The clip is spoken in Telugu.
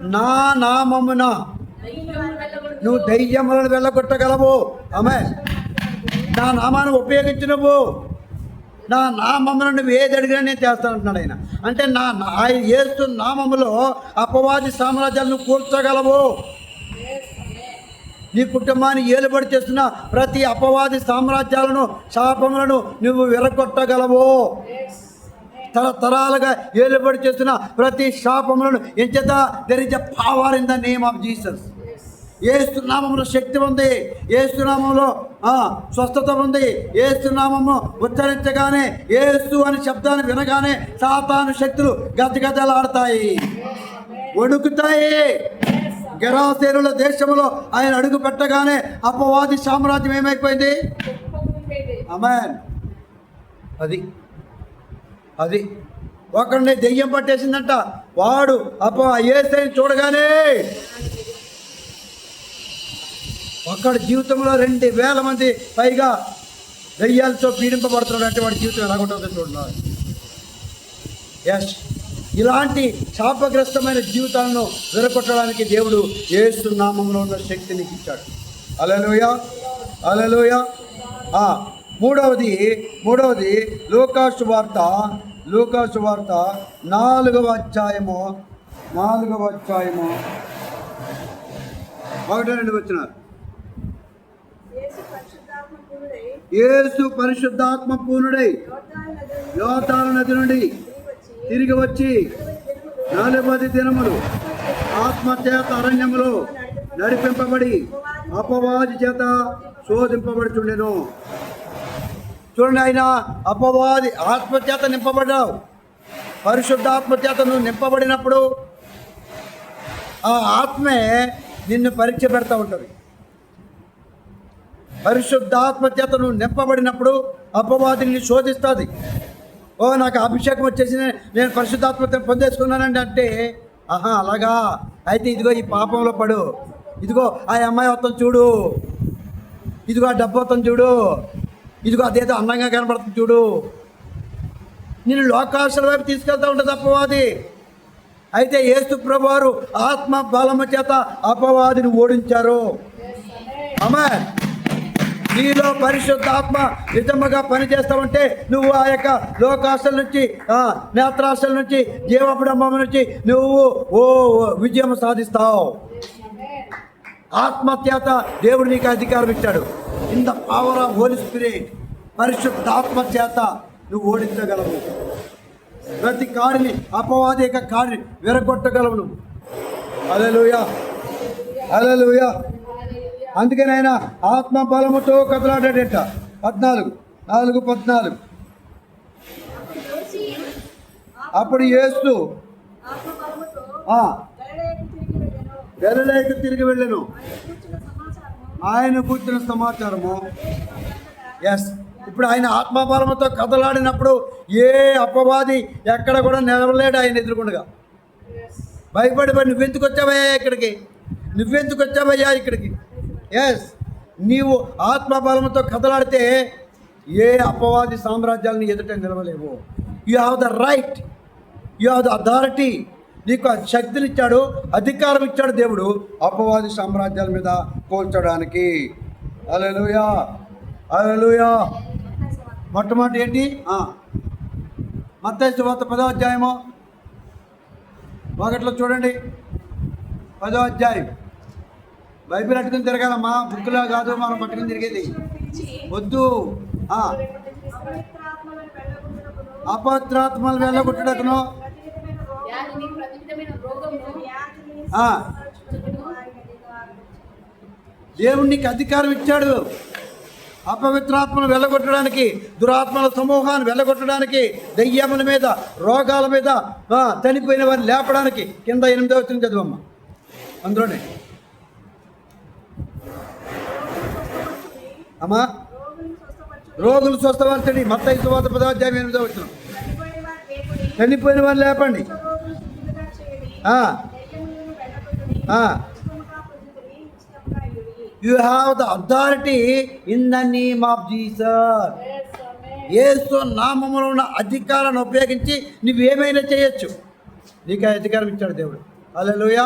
నా నామమున నువ్వు దయ్యములను వెళ్ళగొట్టగలవు. ఆమె నా నామాన్ని ఉపయోగించినవు. నా నామమును నువ్వు ఏది అడిగినా నేను చేస్తాను అంటున్నాడు ఆయన. అంటే నా ఆయన ఏస్తు నామములో అపవాది సామ్రాజ్యాలను కూల్చగలవు. నీ కుటుంబాన్ని ఏలుబడి చేస్తున్న ప్రతి అపవాది సామ్రాజ్యాలను శాపములను నువ్వు విరగొట్టగలవు. తరతరాలుగా ఏలుబడి చేస్తున్న ప్రతి శాపములను ఎంచేత there is power in the name of Jesus ఏసునామంలో శక్తి ఉంది. ఏసునామంలో ఆ, స్వస్థత ఉంది. ఏసునామము ఉచ్చరించగానే ఏసు అనే శబ్దాన్ని వినగానే సాతాను శక్తులు గజగజలాడతాయి. వణుకుతాయి. గెరాసేనుల దేశంలో ఆయన అడుగు పెట్టగానే అపవాది సామ్రాజ్యం ఏమైపోయింది? అమెన్ అది అది ఒకరిని దెయ్యం పట్టేసిందంట. వాడు అప్ప ఏసైని చూడగానే ఒక్కడి జీవితంలో రెండు వేల మంది పైగా దెయ్యాలతో పీడింపబడుతున్నాడు అంటే వాడి జీవితం ఎలాగుంటుందో చూడాలి ఎస్ ఇలాంటి శాపగ్రస్తమైన జీవితాలను విరగొట్టడానికి దేవుడు ఏసు నామంలో ఉన్న శక్తిని ఇచ్చాడు. అలలోయ అలలోయ మూడవది మూడవది లూకాసు వార్త లూకాసు వార్త నాలుగవ అధ్యాయము నాలుగవ అధ్యాయము. ఒకటి రెండు వచ్చినారు. యేసు పరిశుద్ధాత్మ పూర్ణుడై నదిలో యోతాల నది నుండి తిరిగి వచ్చి తిరిగి వచ్చి నలభై దినములు ఆత్మచేత అరణ్యములో నడిపింపబడి అపవాది చేత శోధింపబడుచుండెను. చూడండి ఆయన అపవాది ఆత్మచేత నింపబడ్డావు. పరిశుద్ధాత్మ నువ్వు నింపబడినప్పుడు ఆ ఆత్మే నిన్ను పరీక్ష పెడతా ఉంటుంది. పరిశుద్ధాత్మ నువ్వు నింపబడినప్పుడు అపవాదిని శోధిస్తుంది. ఓ నాకు అభిషేకం వచ్చేసి నేను పరిశుద్ధాత్మత పొందేసుకున్నానండి అంటే ఆహా అలాగా? అయితే ఇదిగో ఈ పాపంలో పడు. ఇదిగో ఆ అమ్మాయి వస్తాను చూడు. ఇదిగో ఆ డబ్బు వస్తాను చూడు. ఇదిగో అదేదో అందంగా కనబడుతుంది చూడు. నేను లోకాశల వైపు తీసుకెళ్తా ఉంటుంది అపవాది. అయితే ఏసు ప్రభువారు ఆత్మ బలమ చేత అపవాదిని ఓడించారు. అమ్మా నీలో పరిశుద్ధాత్మ నిజముగా పనిచేస్తావంటే నువ్వు ఆ యొక్క లోకాశల నుంచి నేత్రాశల నుంచి జీవపడంబం నుంచి నువ్వు ఓ విజయం సాధిస్తావు. ఆత్మత్యాత దేవుడు నీకు అధికారం ఇచ్చాడు. In the power of Holy Spirit పరిశుద్ధాత్మ చేత నువ్వు ఓడించగలవు. ప్రతి కాడిని అపవాది యొక్క కాడిని విరగొట్టగలవు నువ్వు అలలుయా అలలుయా అందుకని ఆయన ఆత్మ బలముతో కదలాడాడట. పద్నాలుగు నాలుగు పద్నాలుగు. అప్పుడు ఏస్తూ ఆత్మ తిరిగి వెళ్ళను. ఆయన కూర్చున్న సమాచారము? ఎస్ ఇప్పుడు ఆయన ఆత్మబలముతో కదలాడినప్పుడు ఏ అపవాది ఎక్కడ కూడా నిలవలేడు ఆయన ఎదురుకుండగా. భయపడిపోయి నువ్వెందుకు వచ్చావయ్యా ఇక్కడికి? నువ్వెందుకు వచ్చావయ్యా ఇక్కడికి? ఎస్ నీవు ఆత్మబలంతో కదలాడితే ఏ అపవాది సామ్రాజ్యాలను ఎదుట నిలవలేవు. You have the right you have the authority నీకు ఆ శక్తిని ఇచ్చాడు అధికారం ఇచ్చాడు దేవుడు. అపవాది సామ్రాజ్యాల మీద కోల్చడానికి. అలలుయా అలలుయా మొట్టమొదటి ఏంటి? మత్తయి సువార్త పదో అధ్యాయము. ఒకటిలో చూడండి. పదో అధ్యాయం. బైబిల్ అట్టుకుని తిరగాలమ్మా. బుక్లో కాదు మనం పట్టుకుని తిరిగేది. వద్దు. అపత్రాత్మలు వెళ్ళగొట్టుటకును ప్రతి అధికారం ఇచ్చాడు. దేవుడు నీకు అధికారం ఇచ్చాడు. అపవిత్రాత్మను వెళ్ళగొట్టడానికి దురాత్మల సమూహాన్ని వెళ్ళగొట్టడానికి దయ్యముల మీద రోగాల మీద చనిపోయిన వారిని లేపడానికి కింద ఎనిమిదో వచ్చింది చదువమ్మ. అందులోనే. అమ్మా. రోగులు స్వస్థపరచండి. మత్తయి సువాత పదాధ్యాయం ఎనిమిదో వచ్చిన చనిపోయిన వారిని లేపండి. You have the authority in the name of Jesus యేసు నామములో ఉన్న అధికారాన్ని ఉపయోగించి నువ్వేమైనా చేయొచ్చు. నీకు అధికారం ఇచ్చాడు దేవుడు. అలలుయ